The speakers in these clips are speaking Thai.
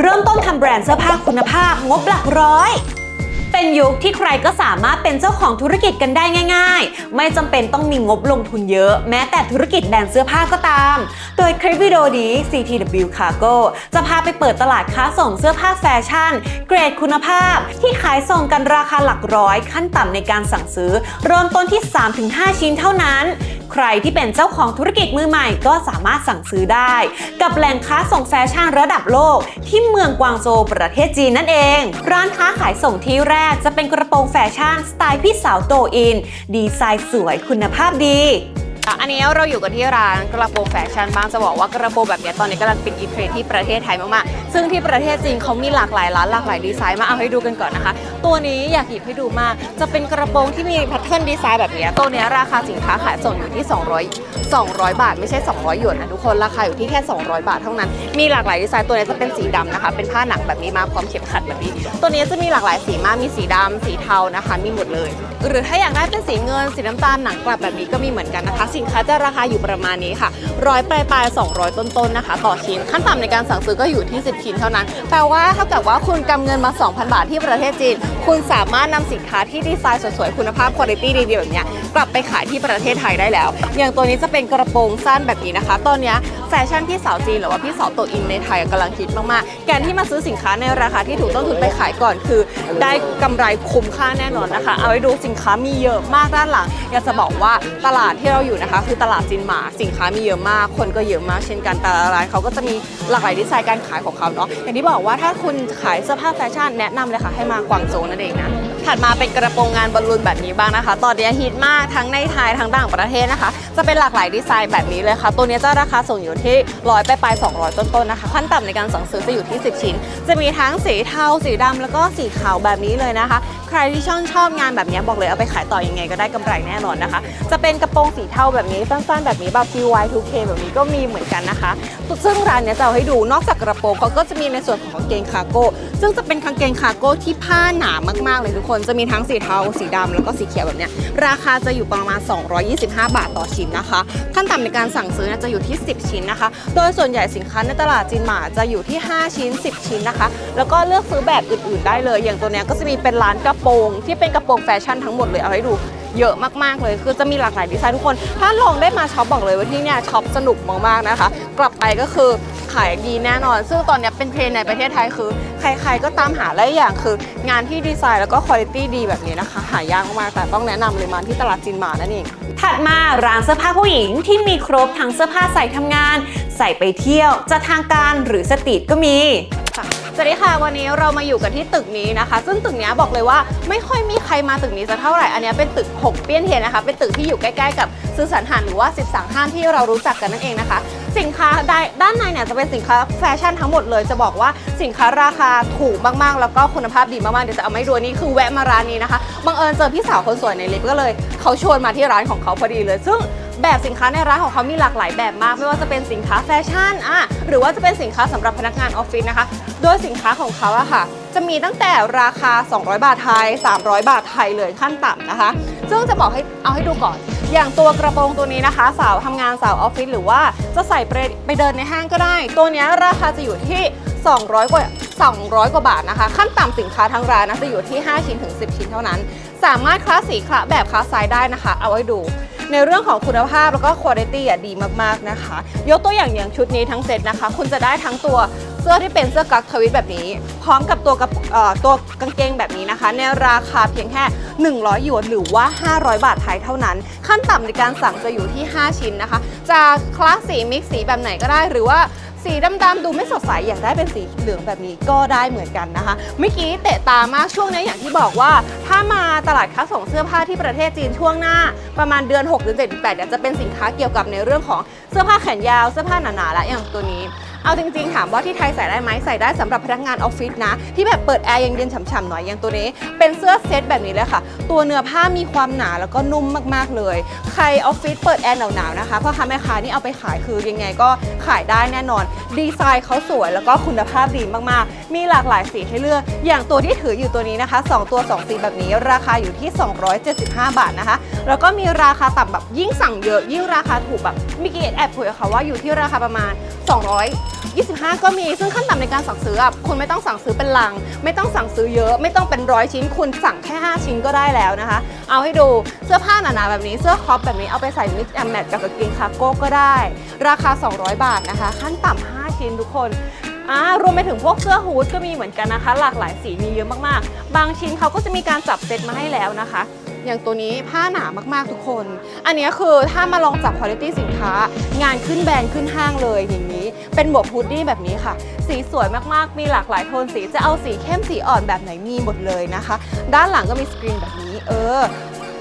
เริ่มต้นทำแบรนด์เสื้อผ้าคุณภาพงบหลักร้อย เป็นยุคที่ใครก็สามารถเป็นเจ้าของธุรกิจกันได้ง่าย ๆ ไม่จำเป็นต้องมีงบลงทุนเยอะ แม้แต่ธุรกิจแบรนด์เสื้อผ้าก็ตาม โดยคลิปวิดีโอนี้ CTW Cargo จะพาไปเปิดตลาดค้าส่งเสื้อผ้าแฟชั่น เกรดคุณภาพ ที่ขายส่งกันราคาหลักร้อย ขั้นต่ำในการสั่งซื้อ เริ่มต้นที่ 3-5 ชิ้นเท่านั้น ใครที่เป็นเจ้าของธุรกิจมือใหม่ก็สามารถสั่งซื้อได้ กับแหล่งค้าส่งแฟชั่นระดับโลก ที่เมืองกวางโจวประเทศจีนนั่นเอง ร้านค้าขายส่งที่แรกจะเป็นกระโปรงแฟชั่นสไตล์พี่สาวโตอิน ดีไซน์สวยคุณภาพดี อันนี้เราอยู่กันที่ร้านกระโปรงแฟชั่นบ้างจะบอกว่ากระโปรงแบบนี้ตอนนี้กำลังเป็นอีเทรนที่ประเทศไทยมากๆ ซึ่งที่ประเทศจีนเขามีหลากหลายร้านหลากหลายดีไซน์มาเอาให้ดูกันก่อนนะคะ ตัวนี้อยากหยิบให้ดูมาก จะเป็นกระโปรงที่มีแพทเทิร์นดีไซน์แบบนี้ตัวนี้ราคาสินค้าขายส่งอยู่ที่ 200 200 บาท ไม่ใช่ 200หยวนนะทุกคนราคาอยู่ที่แค่ 200 บาทเท่านั้น มีหลากหลายดีไซน์ตัวนี้จะเป็นสีดำนะคะ เป็นผ้าหนังแบบนี้มาพร้อมเข็มขัดแบบนี้ ตัวนี้จะมีหลากหลายสีมากมีสีดำสีเทานะคะ มีหมดเลย หรือถ้าอยากได้เป็นสีเงินสีน้ำตาลหนังกลับแบบนี้ก็มีเหมือนกันนะคะสินค้าจะราคาอยู่ประมาณนี้ค่ะร้อยปลายปลาย200 ต้นๆนนะคะ ต่อชิ้นขั้นต่ำในการสั่งซื้อก็อยู่ที่ 10 ชิ้นเท่านั้น แปลว่าเท่ากับว่าคุณกำเงินมา 2,000 บาทที่ประเทศจีน คุณสามารถนำสินค้าที่ดีไซน์สวยๆ คุณภาพคุณภาพดีๆแบบนี้กลับไปขายที่ประเทศไทยได้แล้ว อย่างตัวนี้จะเป็นกระโปรงสั้นแบบนี้นะคะ ตอนนี้แฟชั่นพี่สาวจีนหรือว่าพี่สาวโตอินในไทยกำลังฮิตมากๆ การที่มาซื้อสินค้าในราคาที่ถูกต้นทุนไปขายก่อนคือ ได้กำไรคุ้มค่าแน่นอนนะคะ เอาไว้ดูสินค้ามีเยอะมากด้านหลัง อยากจะบอกว่าตลาดที่เราอยู่นะคะคือตลาดจินหมาสินค้ามีเยอะมาก คนก็เยอะมากเช่นกันแต่ละร้านเขาก็จะมีหลากหลายดีไซน์การขายของเขาเนาะอย่างที่บอกว่าถ้าคุณขายเสื้อผ้าแฟชั่นแนะนำเลยค่ะให้มากวางโจวนั่นเองนะ ถัดมาเป็นกระโปรงงานบอลลูนแบบนี้บ้างนะคะ ตอนนี้ฮิตมากทั้งในไทยทั้งต่างประเทศนะคะ จะเป็นหลากหลายดีไซน์แบบนี้เลยค่ะ ตัวนี้จะราคาส่งอยู่ที่ร้อยไปปลาย200ต้นๆนะคะ ขั้นต่ำในการสั่งซื้อจะอยู่ที่ 10 ชิ้น จะมีทั้งสีเทาสีดำแล้วก็สีขาวแบบนี้เลยนะคะ ใครที่ชอบชอบงานแบบนี้บอกเลยเอาไปขายต่อยังไงก็ได้กำไรแน่นอนนะคะ จะเป็นกระโปรงสีเทาแบบนี้สั้นๆ แบบนี้แบบ PY2K แบบนี้ก็มีเหมือนกันนะคะซึ่งร้านเนี้ยจะเอาให้ดูนอกจากกระโปรงเขาก็จะมีในส่วนของกางเกงคาร์โก้ซึ่งจะเป็นกางเกงคาร์โก้ที่ผ้าหนามากๆเลยทุกคนจะมีทั้งสีเทา สีดำแล้วก็สีเขียวแบบเนี้ยราคาจะอยู่ประมาณ 225 บาทต่อชิ้นนะคะ ขั้นต่ำในการสั่งซื้อจะอยู่ที่ 10 ชิ้นนะคะ โดยส่วนใหญ่สินค้าในตลาดจีนหมาจะอยู่ที่ 5 ชิ้น 10 ชิ้นนะคะ แล้วก็เลือกซื้อแบบอื่นๆ ได้เลย อย่างตัวเนี้ยก็จะมีเป็นร้านกระโปรงที่เป็นกระโปรงแฟชั่นทั้งหมดเลยเอาให้ดูเยอะมากๆเลย คือจะมีหลากหลายดีไซน์ทุกคน ถ้าลองได้มาช็อปบอกเลยว่าที่เนี่ยช็อปสนุกมากๆนะคะ กลับไปก็คือ ขายดีแน่นอน ซึ่งตอนเนี้ยเป็นเทรนด์ในประเทศไทยคือ ใครๆก็ตามหาและอีกอย่างคืองานที่ดีไซน์แล้วก็คุณภาพดีแบบนี้นะคะ หายากมากๆแต่ต้องแนะนำเลยมาที่ตลาดจินหมานั่นเองถัดมาร้านเสื้อผ้าผู้หญิงที่มีครบทั้งเสื้อผ้าใส่ทำงาน ใส่ไปเที่ยว จะทางการหรือสตรีทก็มีค่ะสวัสดีค่ะวันนี้เรามาอยู่กันที่ตึกนี้นะคะ ซึ่งตึกเนี้ยบอกเลยว่าไม่ค่อยมีใครมาตึกนี้สักเท่าไหร่อันเนี้ยเป็นตึก 6 เปี้ยนเทียนนะคะ เป็นตึกที่อยู่ใกล้ๆกับซื้อสันหานหรือว่า 13 ห้างที่เรารู้จักกันนั่นเองนะคะ สินค้าได้ด้านในเนี่ยจะเป็นสินค้าแฟชั่นทั้งหมดเลยจะบอกว่าสินค้าราคาถูกมากๆ แล้วก็คุณภาพดีมากๆ เดี๋ยวจะเอามาให้ดูนี่คือแวะมาร้านนี้นะคะบังเอิญเจอพี่สาวคนสวยในลิฟต์ก็เลยเขาชวนมาที่ร้านของเขาพอดีเลย ซึ่งแบบสินค้าในร้านของเขามีหลากหลายแบบมาก ไม่ว่าจะเป็นสินค้าแฟชั่นอะหรือว่าจะเป็นสินค้าสำหรับพนักงานออฟฟิศนะคะ โดยสินค้าของเขาอะค่ะ จะมีตั้งแต่ราคา 200 บาทไทย 300 บาทไทยเลยขั้นต่ำนะคะ ซึ่งจะบอกให้เอาให้ดูก่อน อย่างตัวกระโปรงตัวนี้นะคะ สาวทำงานสาวออฟฟิศหรือว่าจะใส่ไปไปเดินในห้างก็ได้ ตัวนี้ราคาจะอยู่ที่ 200 กว่า 200 กว่าบาทนะคะ ขั้นต่ำสินค้าทั้งร้านนะจะอยู่ที่ 5 ชิ้นถึง 10 ชิ้นเท่านั้น สามารถคลาสสีคละแบบคลาสไซส์ได้นะคะ เอาไว้ดู ในเรื่องของคุณภาพแล้วก็คุณภาพอะดีมากๆนะคะ ยกตัวอย่างอย่างชุดนี้ทั้งเซตนะคะ คุณจะได้ทั้งตัวเสื้อที่เป็นเสื้อกั๊กทวิตแบบนี้ พร้อมกับตัวกับตัวกางเกงแบบนี้นะคะ ในราคาเพียงแค่ 100 หยวนหรือว่า 500 บาทไทยเท่านั้น ขั้นต่ำในการสั่งจะอยู่ที่ 5 ชิ้นนะคะ จะคลาสสีมิกสีแบบไหนก็ได้หรือว่า สีดำๆดูไม่สดใสอยากได้เป็นสีเหลืองแบบนี้ก็ได้เหมือนกันนะคะเมื่อกี้เตะตามากช่วงนี้อย่างที่บอกว่า ถ้ามาตลาดค้าส่งเสื้อผ้าที่ประเทศจีนช่วงหน้า ประมาณเดือน6หรือ7หรือ8เนี่ยจะเป็นสินค้าเกี่ยวกับในเรื่องของเสื้อผ้าแขนยาวเสื้อผ้าหนาๆและอย่างตัวนี้ เอาจริงๆ ถามว่าที่ไทยใส่ได้ไหมใส่ได้สำหรับพนักงานออฟฟิศนะ ที่แบบเปิดแอร์ยังเย็นฉ่ำๆหน่อยอย่างตัวนี้ เป็นเสื้อเซตแบบนี้เลยค่ะ ตัวเนื้อผ้ามีความหนาแล้วก็นุ่มมากๆเลย ใครออฟฟิศเปิดแอร์หนาวๆนะคะพ่อค้าแม่ค้านี่เอาไปขายคือยังไงก็ขายได้แน่นอน ดีไซน์เขาสวยแล้วก็คุณภาพดีมากๆ มีหลากหลายสีให้เลือก อย่างตัวที่ถืออยู่ตัวนี้นะคะ 2 ตัว 2 สีแบบนี้ราคาอยู่ที่ 275 บาทนะคะ แล้วก็มีราคาต่ำแบบยิ่งสั่งเยอะยิ่งราคาถูกแบบมื่อกี้แอบคุยกับเขาว่าอยู่ที่ราคาประมาณ 200 25 ก็มี ซึ่งขั้นต่ำในการสั่งซื้ออะคุณไม่ต้องสั่งซื้อเป็นลัง ไม่ต้องสั่งซื้อเยอะ ไม่ต้องเป็นร้อยชิ้น คุณสั่งแค่ 5 ชิ้นก็ได้แล้วนะคะ เอาให้ดูเสื้อผ้าหนาๆแบบนี้ เสื้อครอปแบบนี้ เอาไปใส่มิกซ์แอมแมทกับกางเกงคาร์โก้ก็ได้ ราคา 200 บาทนะคะ ขั้นต่ำ5ชิ้นทุกคนอ่ารวมไปถึงพวกเสื้อฮูดก็มีเหมือนกันนะคะ หลากหลายสีมีเยอะมากๆ บางชิ้นเขาก็จะมีการจับเซตมาให้แล้วนะคะ อย่างตัวนี้ผ้าหนามากๆทุกคน อันนี้คือถ้ามาลองจับคุณภาพสินค้า งานขึ้นแบรนด์ขึ้นห้างเลยอย่างนี้ เป็นหมวกฮูดดี้แบบนี้ค่ะ สีสวยมากๆ มีหลากหลายโทนสีจะเอาสีเข้มสีอ่อนแบบไหนมีหมดเลยนะคะ ด้านหลังก็มีสกรีนแบบนี้ เออ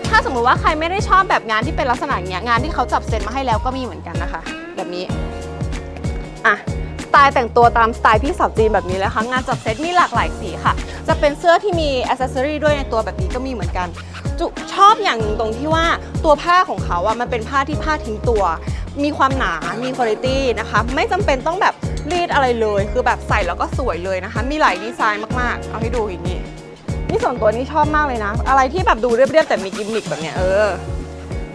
ถ้าสมมุติว่าใครไม่ได้ชอบแบบงานที่เป็นลักษณะอย่างเงี้ยงานที่เขาจับเซตมาให้แล้วก็มีเหมือนกันนะคะ แบบนี้อะ ตล์แต่งตัวตามสไตล์พี่สาวจีนแบบนี้เลยค่ะ งานจับเซตมีหลากหลายสีค่ะ จะเป็นเสื้อที่มีอ c เซสซอรีด้วยในตัวแบบนี้ก็มีเหมือนกัน จุชอบอย่างหนึ่งตรงที่ว่าตัวผ้าของเขาอะมันเป็นผ้าที่ผ้าทิ้งตัว มีความหนา มีคุณภาพนะคะ ไม่จำเป็นต้องแบบรีดอะไรเลย คือแบบใส่แล้วก็สวยเลยนะคะ มีหลายดีไซน์มากๆ เอาให้ดูอย่างนี้นี่ส่วนตัวนี่ชอบมากเลยนะ อะไรที่แบบดูเรียบๆแต่มีกิมมิคแบบเนี้ยเออ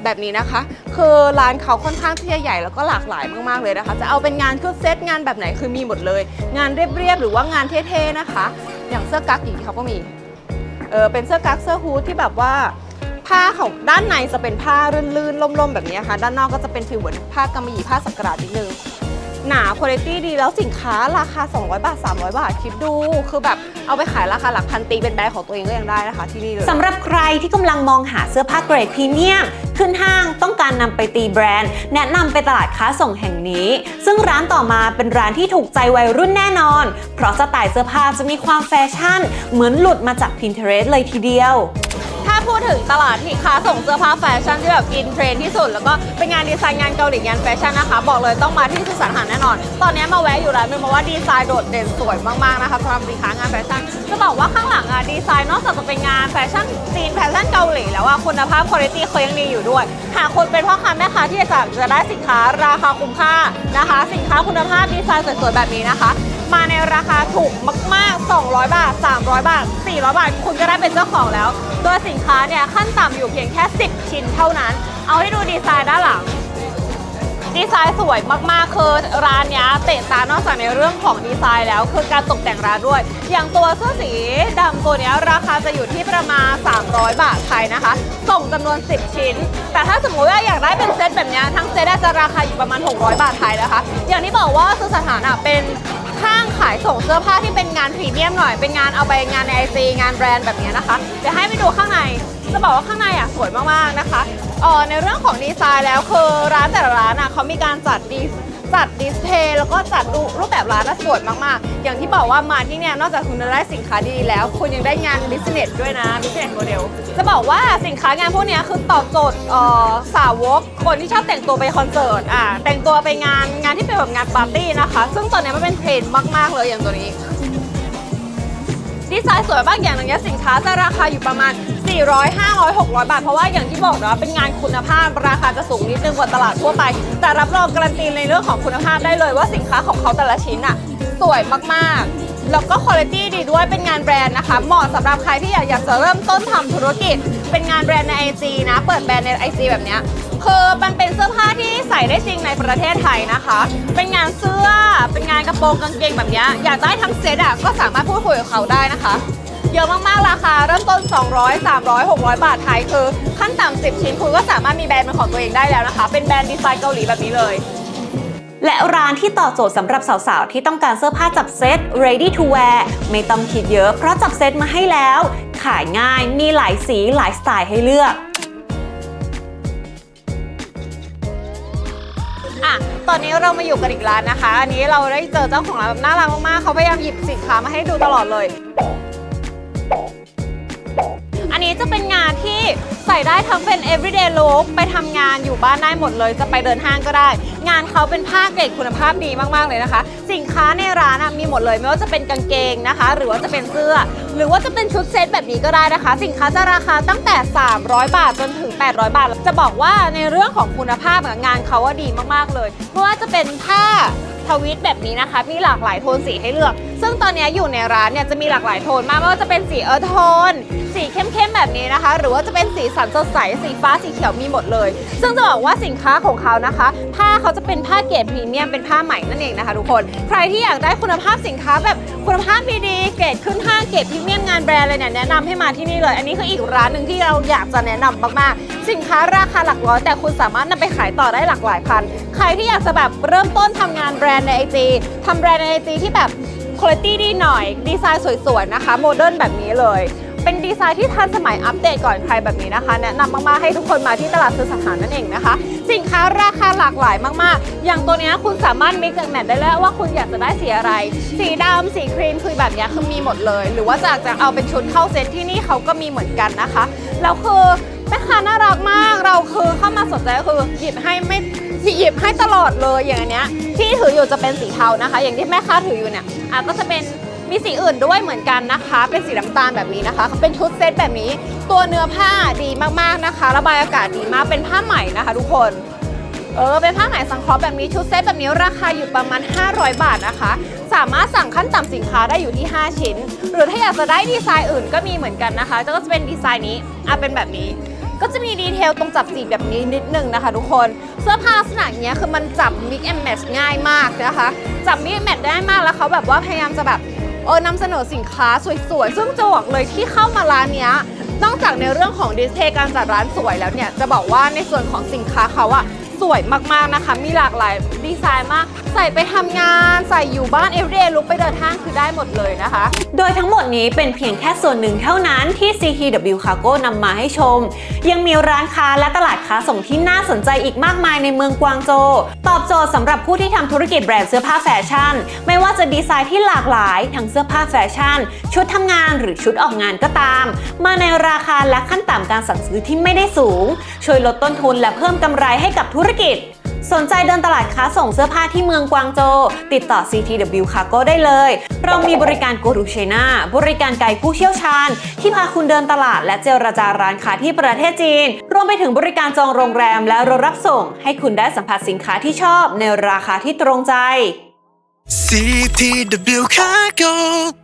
แบบนี้นะคะ คือร้านเขาค่อนข้างที่จะใหญ่แล้วก็หลากหลายมากๆเลยนะคะ จะเอาเป็นงานเครื่องเซตงานแบบไหนคือมีหมดเลย งานเรียบๆหรือว่างานเท่ๆนะคะ อย่างเสื้อกั๊กอย่างนี้เขาก็มีเออเป็นเสื้อกั๊กเสื้อฮูดที่แบบว่าผ้าของด้านในจะเป็นผ้าลื่นๆล่มๆแบบนี้ค่ะ ด้านนอกก็จะเป็นฟิวเหมือนผ้ากำมะหยี่ผ้าสักกระดาษนิดนึงหนาคุณภาพดีแล้วสินค้าราคา 200 บาท 300 บาท คิดดู คือแบบเอาไปขายราคาหลักพันตีเป็นแบรนด์ของตัวเองก็ยังได้นะคะที่นี่เลยสำหรับใครที่กำลังมองหาเสื้อผ้าเกรดพรีเมียม ขึ้นห้างต้องการนำไปตีแบรนด์ แนะนำไปตลาดค้าส่งแห่งนี้ ซึ่งร้านต่อมาเป็นร้านที่ถูกใจวัยรุ่นแน่นอน เพราะสไตล์เสื้อผ้าจะมีความแฟชั่น เหมือนหลุดมาจาก Pinterest เลยทีเดียว ถ้าพูดถึงตลาดที่ค้าส่งเสื้อผ้าแฟชั่นที่แบบอินเทรนด์ที่สุด แล้วก็เป็นงานดีไซน์งานเกาหลีงานแฟชั่นนะคะ บอกเลยต้องมาที่สุสานหารแน่นอน ตอนนี้มาแวะอยู่แล้วเป็นเพราะว่าดีไซน์โดดเด่นสวยมากๆนะคะสำหรับสินค้างานแฟชั่นจะบอกว่าข้างหลังอะดีไซน์นอกจากจะเป็นงานแฟชั่นจีนแฟชั่นเกาหลีแล้วอะคุณภาพคุณภาพเขายังดีอยู่ด้วยหากคนเป็นพ่อค้าแม่ค้าที่อยากจะได้สินค้าราคาคุ้มค่านะคะ สินค้าคุณภาพดีไซน์สวยๆแบบนี้นะคะ มาในราคาถูกมาก ๆ 200 บาท 300 บาท 400 บาท คุณก็ได้เป็นเจ้าของแล้ว โดยสินค้าเนี่ยขั้นต่ำอยู่เพียงแค่ 10 ชิ้นเท่านั้น เอาให้ดูดีไซน์ด้านหลัง ดีไซน์สวยมากๆ คือร้านเนี้ยเตะตานอกจากในเรื่องของดีไซน์แล้ว คือการตกแต่งร้านด้วย อย่างตัวเสื้อสีดำตัวนี้ราคาจะอยู่ที่ประมาณ 300 บาทไทยนะคะ ส่งจำนวน 10 ชิ้น แต่ถ้าสมมติว่าอยากได้เป็นเซตแบบนี้ทั้งเซตจะราคาอยู่ประมาณ 600 บาทไทยนะคะ อย่างที่บอกว่าสุสถานะเป็น ห้างขายส่งเสื้อผ้าที่เป็นงานพรีเมียมหน่อย เป็นงานเอาไปงานในไอซีงานแบรนด์แบบนี้นะคะ เดี๋ยวให้ไปดูข้างใน จะบอกว่าข้างในอะสวยมากๆนะคะเออในเรื่องของดีไซน์แล้วคือร้านแต่ละร้านอะเขามีการจัดดี จัดดิสเพย์แล้วก็จัดรูปแบบร้านอะสวยมากๆ อย่างที่บอกว่ามาที่เนี่ยนอกจากคุณจะได้สินค้าดีแล้ว คุณยังได้งานบิสเนสด้วยนะบิสเนสโมเดลจะบอกว่าสินค้างานพวกนี้คือตอบโจทย์สาวกคนที่ชอบแต่งตัวไปคอนเสิร์ตอะแต่งตัวไปงานงานที่เป็นแบบงานปาร์ตี้นะคะ ซึ่งตอนนี้มันเป็นเทรนด์มากๆเลยอย่างตัวนี้ดีไซน์สวยมากอย่างหนึ่งเนี่ยสินค้าจะราคาอยู่ประมาณ 400 500 600 บาท เพราะว่าอย่างที่บอกนะเป็นงานคุณภาพราคาจะสูงนิดนึงกว่าตลาดทั่วไป แต่รับรองการันตีในเรื่องของคุณภาพได้เลยว่าสินค้าของเขาแต่ละชิ้นอะสวยมากๆแล้วก็คุณภาพดีด้วยเป็นงานแบรนด์นะคะเหมาะสำหรับใครที่อยากอยากจะเริ่มต้นทำธุรกิจ เป็นงานแบรนด์ใน IG นะ เปิดแบรนด์ใน IG แบบเนี้ยคือมันเป็นเสื้อผ้าที่ใส่ได้จริงในประเทศไทยนะคะ เป็นงานเสื้อเป็นงานกระโปรงกางเกงแบบนี้อยากได้ทั้งเซตอะก็สามารถพูดคุยกับเขาได้นะคะ เยอะมากๆราคาเริ่มต้น 200 300 600 บาทไทยคือขั้นต่ำ10 ชิ้นคุณก็สามารถมีแบรนด์เป็นของตัวเองได้แล้วนะคะ เป็นแบรนด์ดีไซน์เกาหลีแบบนี้เลยและร้านที่ตอบโจทย์สำหรับสาวๆ ที่ต้องการเสื้อผ้าจับเซต ready to wear ไม่ต้องคิดเยอะ เพราะจับเซตมาให้แล้ว ขายง่ายมีหลายสีหลายสไตล์ให้เลือกอะตอนนี้เรามาอยู่กันอีกร้านนะคะ อันนี้เราได้เจอเจ้าของร้านแบบน่ารักมากๆเขาพยายามหยิบสินค้ามาให้ดูตลอดเลย อันนี้จะเป็นงานที่ใส่ได้ทั้งเป็น everyday look ไปทำงานอยู่บ้านได้หมดเลย จะไปเดินห้างก็ได้ งานเขาเป็นผ้าเกรดคุณภาพดีมาก ๆ เลยนะคะ สินค้าในร้านมีหมดเลย ไม่ว่าจะเป็นกางเกงนะคะ หรือว่าจะเป็นเสื้อ หรือว่าจะเป็นชุดเซตแบบนี้ก็ได้นะคะ สินค้าจะราคาตั้งแต่ 300 บาทจนถึง 800 บาท จะบอกว่าในเรื่องของคุณภาพงานเขาว่าดีมากๆเลย ไม่ว่าจะเป็นผ้า วิตแบบนี้นะคะ มีหลากหลายโทนสีให้เลือก ซึ่งตอนนี้อยู่ในร้านเนี่ยจะมีหลากหลายโทนมากไม่ว่าจะเป็นสีเอิร์ธโทน สีเข้มๆแบบนี้นะคะ หรือว่าจะเป็นสีสันสดใส สีฟ้า สีเขียวมีหมดเลย ซึ่งจะบอกว่าสินค้าของเขานะคะ ผ้าเขาจะเป็นผ้าเกรดพรีเมียม เป็นผ้าใหม่นั่นเองนะคะทุกคน ใครที่อยากได้คุณภาพสินค้าแบบคุณภาพดีๆ เกรดขึ้นห้างเกรดพรีเมียมงานแบรนด์เลยเนี่ยแนะนำให้มาที่นี่เลย อันนี้คืออีกร้านหนึ่งที่เราอยากจะแนะนำมากๆ สินค้าราคาหลักร้อย แต่คุณสามารถนำไปขายต่อได้หลากหลายพัน ใครที่อยากจะแบบเริ่มต้นทำงานแบรนด์ในไอจีทำแบรนด์ในไอจีที่แบบคุณภาพดีหน่อย ดีไซน์สวยๆนะคะ โมเดิร์นแบบนี้เลย เป็นดีไซน์ที่ทันสมัยอัปเดตก่อนใครแบบนี้นะคะ แนะนำมากๆให้ทุกคนมาที่ตลาดซื้อสถานนั่นเองนะคะ สินค้าราคาหลากหลายมากๆ อย่างตัวนี้คุณสามารถ mix and match ได้แล้วว่าคุณอยากจะได้สีอะไร สีดำสีครีมคือแบบนี้คือมีหมดเลย หรือว่าจะจะเอาเป็นชุดเข้าเซตที่นี่เขาก็มีเหมือนกันนะคะ แล้วคือ แม่ค้าน่ารักมากเราคือเข้ามาสนใจก็คือหยิบให้ไม่หยิบให้ตลอดเลยอย่างอันเนี้ยที่ถืออยู่จะเป็นสีเทานะคะ อย่างที่แม่ค้าถืออยู่เนี่ยอะก็จะเป็นมีสีอื่นด้วยเหมือนกันนะคะ เป็นสีน้ำตาลแบบนี้นะคะ เป็นชุดเซตแบบนี้ ตัวเนื้อผ้าดีมากๆนะคะ ระบายอากาศดีมากเป็นผ้าไหม่นะคะ ทุกคนเออเป็นผ้าไหมสังเคราะห์แบบนี้ชุดเซตแบบนี้ราคาอยู่ประมาณ 500 บาทนะคะ สามารถสั่งขั้นต่ำสินค้าได้อยู่ที่ 5 ชิ้น หรือถ้าอยากจะได้ดีไซน์อื่นก็มีเหมือนกันนะคะ ก็จะเป็นดีไซน์นี้อะเป็นแบบนี้ ก็จะมีดีเทลตรงจับจีบแบบนี้นิดนึงนะคะ ทุกคน เสื้อผ้าลักษณะเนี้ยคือมันจับ mix and match ง่ายมากนะคะ จับ mix and match ได้มากแล้วเขาแบบว่าพยายามจะแบบเออนำเสนอสินค้าสวยๆ ซึ่งจะบอกเลยที่เข้ามาร้านเนี้ยนอกจากในเรื่องของดีเทลการจัดร้านสวยแล้วเนี่ย จะบอกว่าในส่วนของสินค้าเขาอะ สวยมากๆนะคะ มีหลากหลายดีไซน์มาก ใส่ไปทำงาน ใส่อยู่บ้าน everyday look ไปเดินห้างคือได้หมดเลยนะคะ โดยทั้งหมดนี้เป็นเพียงแค่ส่วนหนึ่งเท่านั้นที่ CTW Cargo นำมาให้ชม ยังมีร้านค้าและตลาดค้าส่งที่น่าสนใจอีกมากมายในเมืองกวางโจ ตอบโจทย์สำหรับผู้ที่ทำธุรกิจแบรนด์เสื้อผ้าแฟชั่น ไม่ว่าจะดีไซน์ที่หลากหลายทั้งเสื้อผ้าแฟชั่น ชุดทำงานหรือชุดออกงานก็ตาม มาในราคาและขั้นต่ำการสั่งซื้อที่ไม่ได้สูง ช่วยลดต้นทุนและเพิ่มกำไรให้กับธุรกิจ สนใจเดินตลาดค้าส่งเสื้อผ้าที่เมืองกวางโจ ติดต่อ CTW Cargo ได้เลย เรามีบริการกูรูเชนาบริการไกด์ผู้เชี่ยวชาญ ที่พาคุณเดินตลาดและเจรจาร้านค้าที่ประเทศจีน รวมไปถึงบริการจองโรงแรมและรถรับส่ง ให้คุณได้สัมผัสสินค้าที่ชอบในราคาที่ตรงใจ CTW Cargo